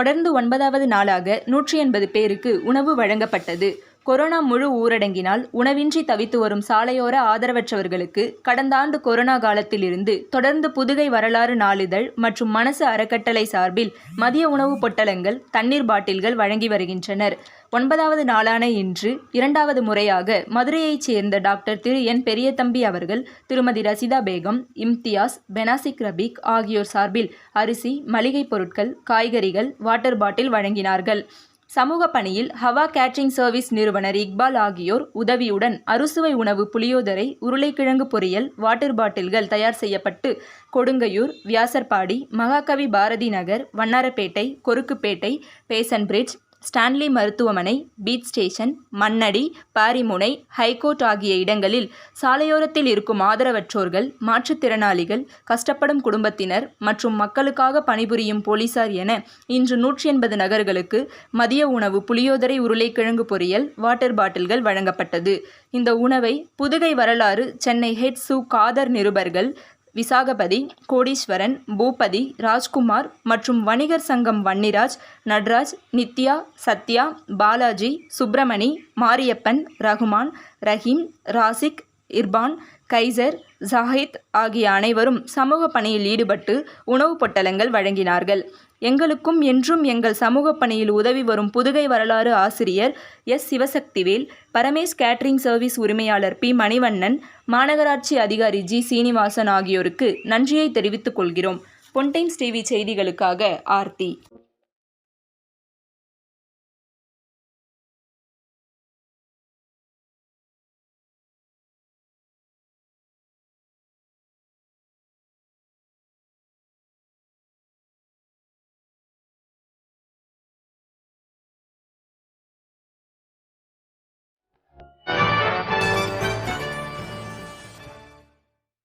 தொடர்ந்து ஒன்பதாவது நாளாக நூற்றி எண்பது பேருக்கு உணவு வழங்கப்பட்டது. கொரோனா முழு ஊரடங்கினால் உணவின்றி தவித்து வரும் சாலையோர ஆதரவற்றவர்களுக்கு கடந்த ஆண்டு கொரோனா காலத்திலிருந்து தொடர்ந்து புதுகை வரலாறு நாளிதழ் மற்றும் மனசு அறக்கட்டளை சார்பில் மதிய உணவு பொட்டலங்கள் தண்ணீர் பாட்டில்கள் வழங்கி வருகின்றனர். ஒன்பதாவது நாளான இன்று இரண்டாவது முறையாக மதுரையைச் சேர்ந்த டாக்டர் திரு. என். பெரியதம்பி அவர்கள் திருமதி ரசிதா பேகம் இம்தியாஸ் பெனாசிக் ரபீக் ஆகியோர் சார்பில் அரிசி மளிகைப் பொருட்கள் காய்கறிகள் வாட்டர் பாட்டில் வழங்கினார்கள். சமூக பணியில் ஹவா கேட்ரிங் சர்வீஸ் நிறுவனர் இக்பால் ஆகியோர் உதவியுடன் அறுசுவை உணவு புளியோதரை உருளைக்கிழங்கு பொரியல் வாட்டர் பாட்டில்கள் தயார் செய்யப்பட்டு கொடுங்கையூர் வியாசர்பாடி மகாகவி பாரதி நகர் Vannarapettai Korukkupettai basin bridge Stanley மருத்துவமனை beach station Mannadi Parimunai high court ஆகிய இடங்களில் சாலையோரத்தில் இருக்கும் ஆதரவற்றோர்கள் மாற்றுத்திறனாளிகள் கஷ்டப்படும் குடும்பத்தினர் மற்றும் மக்களுக்காக பணிபுரியும் போலீசார் என இன்று நூற்றி எண்பது நகர்களுக்கு மதிய உணவு புளியோதரை உருளைக்கிழங்கு பொரியல் வாட்டர் பாட்டில்கள் வழங்கப்பட்டது. இந்த உணவை புதுகை வரலாறு சென்னை ஹெட் சு காதர் நிருபர்கள் விசாகபதி கோடீஸ்வரன் பூபதி ராஜ்குமார் மற்றும் வணிகர் சங்கம் வன்னிராஜ் நட்ராஜ் நித்யா சத்யா பாலாஜி சுப்பிரமணி மாரியப்பன் ரகுமான் ரஹீம் ராசிக் இர்பான் கைசர் ஜாஹித் ஆகிய அனைவரும் சமூக பணியில் ஈடுபட்டு உணவுப் பொட்டலங்கள் வழங்கினார்கள். எங்களுக்கும் என்றும் எங்கள் சமூக பணியில் உதவி வரும் புதுகை வரலாறு ஆசிரியர் S. Sivasakthivel Paramesh catering service உரிமையாளர் பி. மணிவண்ணன் மாநகராட்சி அதிகாரி ஜி. சீனிவாசன் ஆகியோருக்கு நன்றியை தெரிவித்துக் கொள்கிறோம். பொன்டைம்ஸ் டிவி செய்திகளுக்காக ஆர்த்தி.